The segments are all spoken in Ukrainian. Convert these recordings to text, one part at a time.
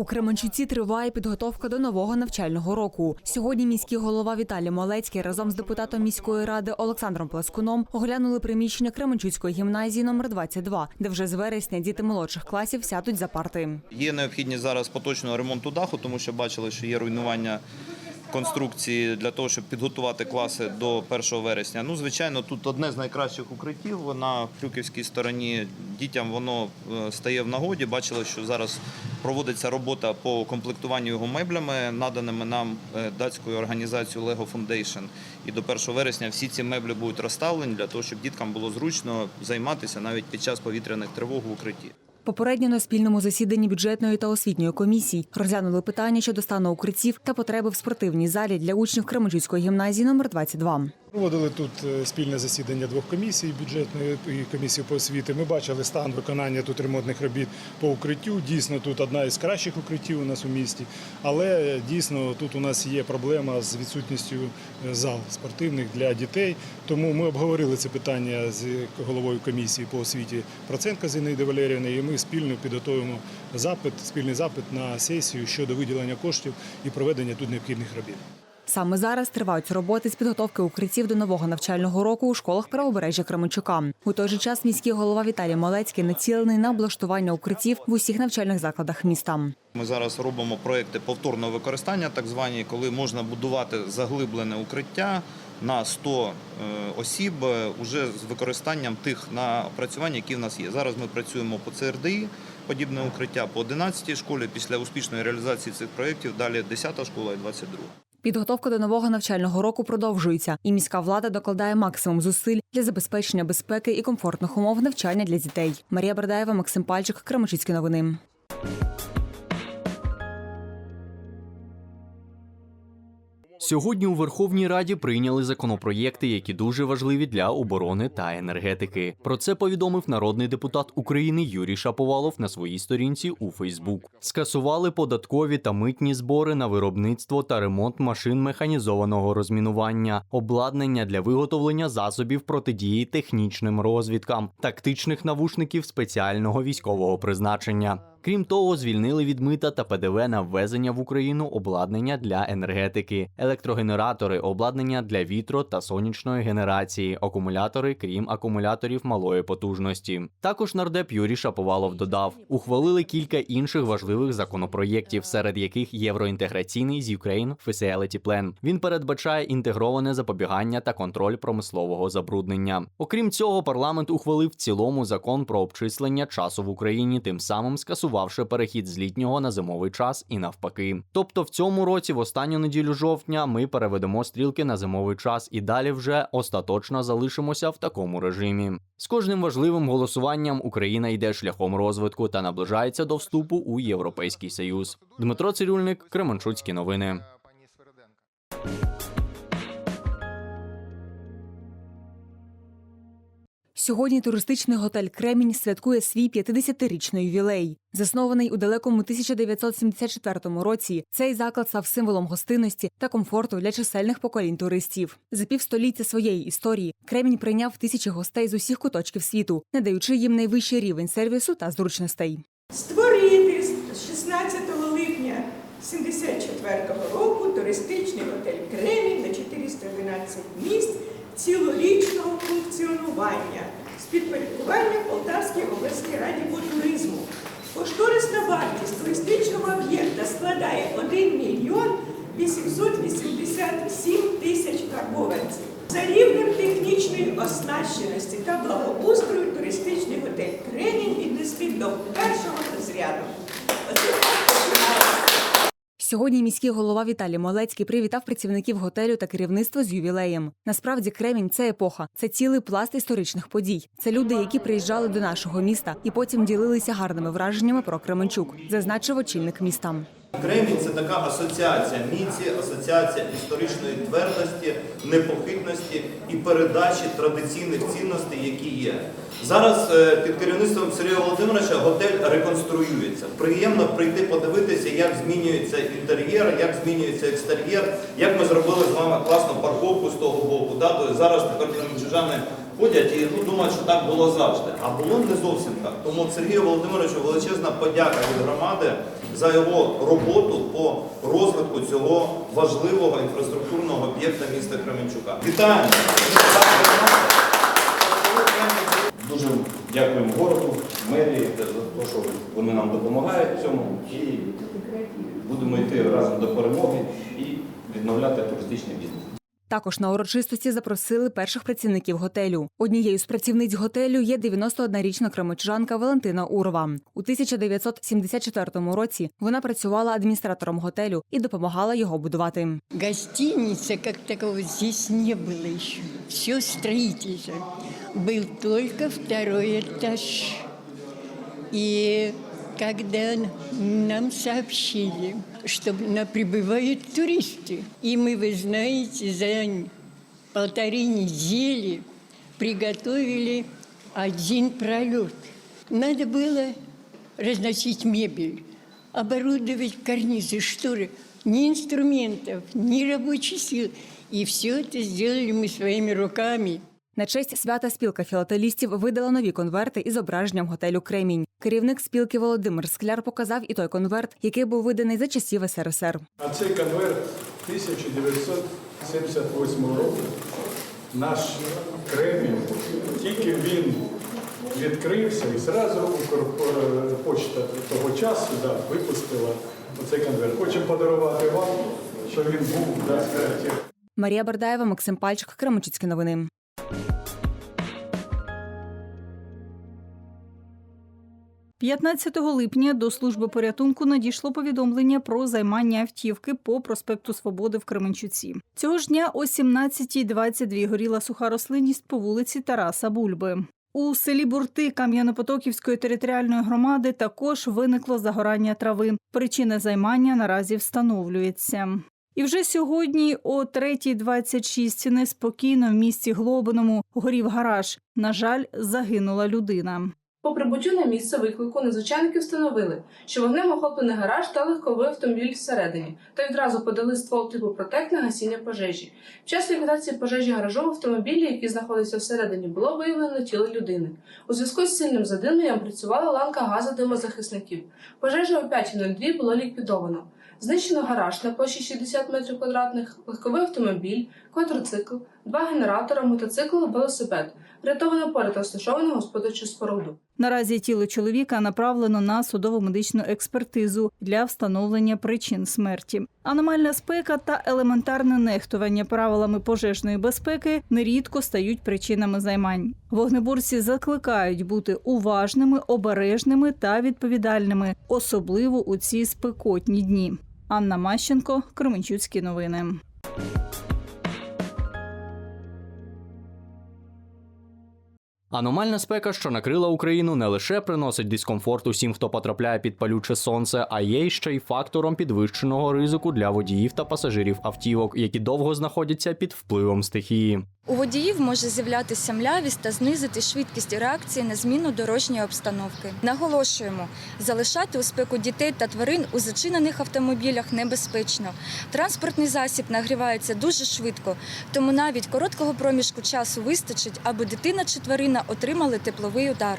У Кременчуці триває підготовка до нового навчального року. Сьогодні міський голова Віталій Малецький разом з депутатом міської ради Олександром Плескуном оглянули приміщення Кременчуцької гімназії номер 22, де вже з вересня діти молодших класів сядуть за парти. Є необхідність зараз поточного ремонту даху, тому що бачили, що є руйнування конструкції для того, щоб підготувати класи до 1 вересня. Ну, звичайно, тут одне з найкращих укриттів на Крюківській стороні. Дітям воно е, стає в нагоді. Бачили, що зараз проводиться робота по комплектуванню його меблями, наданими нам е, датською організацією Lego Foundation. І до 1 вересня всі ці меблі будуть розставлені для того, щоб діткам було зручно займатися навіть під час повітряних тривог в укритті. Попередньо на спільному засіданні бюджетної та освітньої комісій розглянули питання щодо стану укриттів та потреби в спортивній залі для учнів Кременчуцької гімназії номер 22. Проводили тут е, спільне засідання двох комісій бюджетної і комісії по освіти. Ми бачили стан виконання тут ремонтних робіт по укриттю. Дійсно, тут одна із кращих укриттів у нас у місті, але е, дійсно тут у нас є проблема з відсутністю е, зал спортивних для дітей. Тому ми обговорили це питання з головою комісії по освіті Проценка Зінаїди Валеріївни, і ми спільно підготуємо запит, спільний запит на сесію щодо виділення коштів і проведення тут необхідних робіт. Саме зараз тривають роботи з підготовки укриттів до нового навчального року у школах правобережжя Кременчука. У той же час міський голова Віталій Малецький націлений на облаштування укриттів в усіх навчальних закладах міста. Ми зараз робимо проекти повторного використання, так звані, коли можна будувати заглиблене укриття на 100 е, осіб е, уже з використанням тих напрацювань, які в нас є. Зараз ми працюємо по ЦРДІ, подібне укриття по 11 школі. Після успішної реалізації цих проєктів далі 10 школа і 22. Підготовка до нового навчального року продовжується, і міська влада докладає максимум зусиль для забезпечення безпеки і комфортних умов навчання для дітей. Марія Бердаєва, Максим Пальчик, Кремчицькі новини. Сьогодні у Верховній Раді прийняли законопроєкти, які дуже важливі для оборони та енергетики. Про це повідомив народний депутат України Юрій Шаповалов на своїй сторінці у Фейсбук. Скасували податкові та митні збори на виробництво та ремонт машин механізованого розмінування, обладнання для виготовлення засобів протидії технічним розвідкам, тактичних навушників спеціального військового призначення. Крім того, звільнили від мита та ПДВ на ввезення в Україну обладнання для енергетики, електрогенератори, обладнання для вітро та сонячної генерації, акумулятори, крім акумуляторів малої потужності. Також нардеп Юрій Шаповалов додав, ухвалили кілька інших важливих законопроєктів, серед яких євроінтеграційний з Ukraine Facility Plan. Він передбачає інтегроване запобігання та контроль промислового забруднення. Окрім цього, парламент ухвалив в цілому закон про обчислення часу в Україні, тим самим скасувавши перехід з літнього на зимовий час і навпаки. Тобто, в цьому році, в останню неділю жовтня, ми переведемо стрілки на зимовий час і далі вже остаточно залишимося в такому режимі. З кожним важливим голосуванням Україна йде шляхом розвитку та наближається до вступу у Європейський Союз. Дмитро Цирюльник, Кременчуцькі новини. Сьогодні туристичний готель Кремінь святкує свій 50-річний ювілей. Заснований у далекому 1974 році, цей заклад став символом гостинності та комфорту для чисельних поколінь туристів. За півстоліття своєї історії Кремінь прийняв тисячі гостей з усіх куточків світу, надаючи їм найвищий рівень сервісу та зручностей. Створити з 16 липня 74 року туристичний готель Кремінь на 412 місць цілорічного функціонування з підпорядкуванням Полтавській обласній раді по туризму. Кошторисна вартість туристичного об'єкта складає 1 мільйон 887 тисяч карбованців. За рівнем технічної оснащеності та благоустрою туристичний готель Кремінь віднести до першого розряду. Сьогодні міський голова Віталій Молецький привітав працівників готелю та керівництво з ювілеєм. Насправді, Кремінь це епоха, це цілий пласт історичних подій. Це люди, які приїжджали до нашого міста і потім ділилися гарними враженнями про Кременчук, зазначив очільник міста. Кремінь це така асоціація міці, асоціація історичної твердості, непохитності і передачі традиційних цінностей, які є. Зараз е, під керівництвом Сергія Володимировича готель реконструюється. Приємно прийти подивитися, як змінюється інтер'єр, як змінюється екстер'єр, як ми зробили з вами класну парковку з того боку. Да? То зараз тепер кременчужани ходять і ну, думають, що так було завжди. А було не зовсім так. Тому Сергію Володимировичу величезна подяка від громади за його роботу по розвитку цього важливого інфраструктурного об'єкта міста Кременчука. Вітаємо! Дуже дякуємо городу, мерії за те, що вони нам допомагають в цьому. І будемо йти разом до перемоги і відновляти туристичний бізнес. Також на урочистості запросили перших працівників готелю. Однією з працівниць готелю є 91-річна кремочанка Валентина Урова. У 1974 році вона працювала адміністратором готелю і допомагала його будувати. Гостиницы как такого здесь не было еще. Все строительство. Был только второй этаж. И когда нам сообщили, что на прибывают туристы, и мы, вы знаете, за полторы недели приготовили один пролет. Надо было разносить мебель, оборудовать карнизы, шторы. Ни инструментов, ни рабочей сил. И все это сделали мы своими руками. На честь свята спілка філателістів видала нові конверти із зображенням готелю Кремінь. Керівник спілки Володимир Скляр показав і той конверт, який був виданий за часів СРСР. А цей конверт 1978 року. Наш Кремінь, тільки він відкрився і зразу Укрпошта того часу да, випустила оцей конверт. Хочемо подарувати вам, що він був да, скажімо, Марія Бардаєва, Максим Пальчик, Кременчуцькі новини. – 15 липня до служби порятунку надійшло повідомлення про займання автівки по проспекту Свободи в Кременчуці. Цього ж дня о 17.22 горіла суха рослинність по вулиці Тараса Бульби. У селі Бурти Кам'янопотоківської територіальної громади також виникло загорання трави. Причина займання наразі встановлюється. І вже сьогодні о 3.26 неспокійно в місті Глобиному горів гараж. На жаль, загинула людина. По прибуттю на місце виклику надзвичайники встановили, що вогнем охоплений гараж та легковий автомобіль всередині, та відразу подали ствол типу протек на гасіння пожежі. В час ліквідації пожежі гаражу в автомобілі, який знаходився всередині, було виявлено тіло людини. У зв'язку з сильним задимленням працювала ланка газодимозахисників. Пожежа о 5.02 було ліквідовано. Знищено гараж на площі 60 метрів квадратних, легковий автомобіль, квадроцикл, два генератора, мотоцикл, велосипед. Врятовано поряд розташовану господарчу споруду. Наразі тіло чоловіка направлено на судово-медичну експертизу для встановлення причин смерті. Аномальна спека та елементарне нехтування правилами пожежної безпеки нерідко стають причинами займань. Вогнеборці закликають бути уважними, обережними та відповідальними, особливо у ці спекотні дні. Анна Мащенко, Кременчуцькі новини. Аномальна спека, що накрила Україну, не лише приносить дискомфорт усім, хто потрапляє під палюче сонце, а є ще й фактором підвищеного ризику для водіїв та пасажирів автівок, які довго знаходяться під впливом стихії. У водіїв може з'являтися млявість та знизити швидкість реакції на зміну дорожньої обстановки. Наголошуємо, залишати у спеку дітей та тварин у зачинених автомобілях небезпечно. Транспортний засіб нагрівається дуже швидко, тому навіть короткого проміжку часу вистачить, аби дитина чи тварина отримали тепловий удар.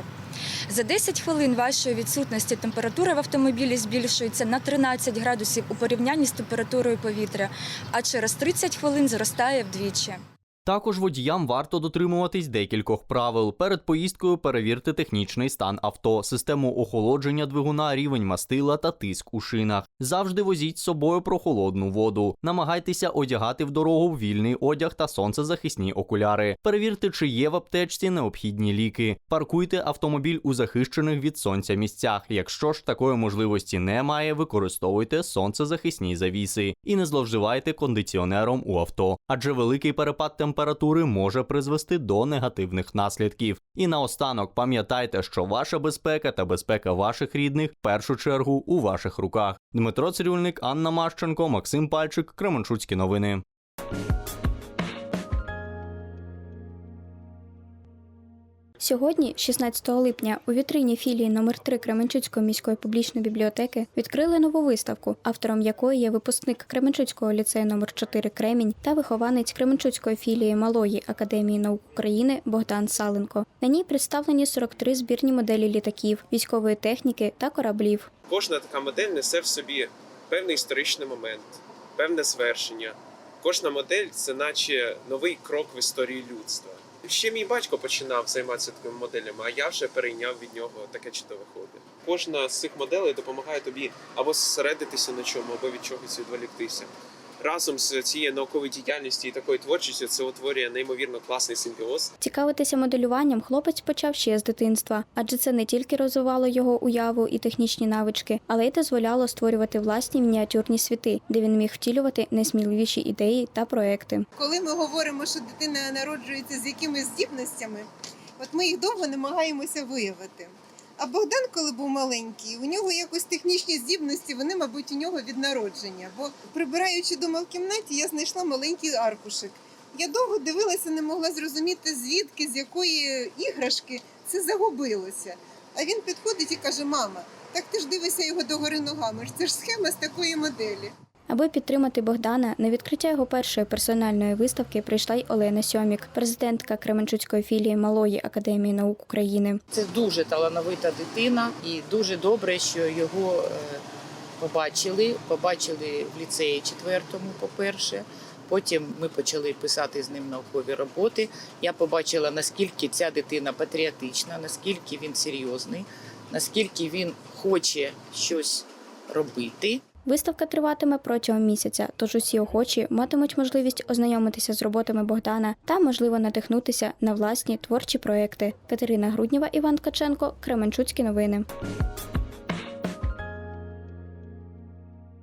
За 10 хвилин вашої відсутності температура в автомобілі збільшується на 13 градусів у порівнянні з температурою повітря, а через 30 хвилин зростає вдвічі. Також водіям варто дотримуватись декількох правил. Перед поїздкою перевірте технічний стан авто, систему охолодження двигуна, рівень мастила та тиск у шинах. Завжди возіть з собою прохолодну воду. Намагайтеся одягати в дорогу вільний одяг та сонцезахисні окуляри. Перевірте, чи є в аптечці необхідні ліки. Паркуйте автомобіль у захищених від сонця місцях. Якщо ж такої можливості немає, використовуйте сонцезахисні завіси і не зловживайте кондиціонером у авто, адже великий перепад температури може призвести до негативних наслідків. І наостанок пам'ятайте, що ваша безпека та безпека ваших рідних в першу чергу у ваших руках. Дмитро Цирюльник, Анна Мащенко, Максим Пальчик, Кременчуцькі новини. Сьогодні, 16 липня, у вітрині філії номер 3 Кременчуцької міської публічної бібліотеки відкрили нову виставку, автором якої є випускник Кременчуцького ліцею номер 4 Кремінь та вихованець Кременчуцької філії Малої академії наук України Богдан Саленко. На ній представлені 43 збірні моделі літаків, військової техніки та кораблів. Кожна така модель несе в собі певний історичний момент, певне звершення. Кожна модель це наче новий крок в історії людства. Ще мій батько починав займатися такими моделями, а я вже перейняв від нього таке чудове хобі. Кожна з цих моделей допомагає тобі або зосередитися на чому, або від чогось відволіктися. Разом з цією науковою діяльністю і такою творчістю це утворює неймовірно класний симбіоз. Цікавитися моделюванням хлопець почав ще з дитинства, адже це не тільки розвивало його уяву і технічні навички, але й дозволяло створювати власні мініатюрні світи, де він міг втілювати найсміливіші ідеї та проекти. Коли ми говоримо, що дитина народжується з якимись здібностями, от ми їх довго намагаємося виявити. А Богдан, коли був маленький, у нього якось технічні здібності, вони, мабуть, у нього від народження. Бо прибираючи дома в кімнаті, я знайшла маленький аркушик. Я довго дивилася, не могла зрозуміти, звідки, з якої іграшки це загубилося. А він підходить і каже: Мама, так ти ж дивишся його догори ногами. Це ж схема з такої моделі. Аби підтримати Богдана, на відкриття його першої персональної виставки прийшла й Олена Сьомік, президентка Кременчуцької філії Малої академії наук України. Це дуже талановита дитина, і дуже добре, що його е, побачили. Побачили в ліцеї четвертому, по-перше. Потім ми почали писати з ним наукові роботи. Я побачила, наскільки ця дитина патріотична, наскільки він серйозний, наскільки він хоче щось робити. Виставка триватиме протягом місяця, тож усі охочі матимуть можливість ознайомитися з роботами Богдана та, можливо, надихнутися на власні творчі проекти. Катерина Груднєва, Іван Ткаченко, Кременчуцькі новини.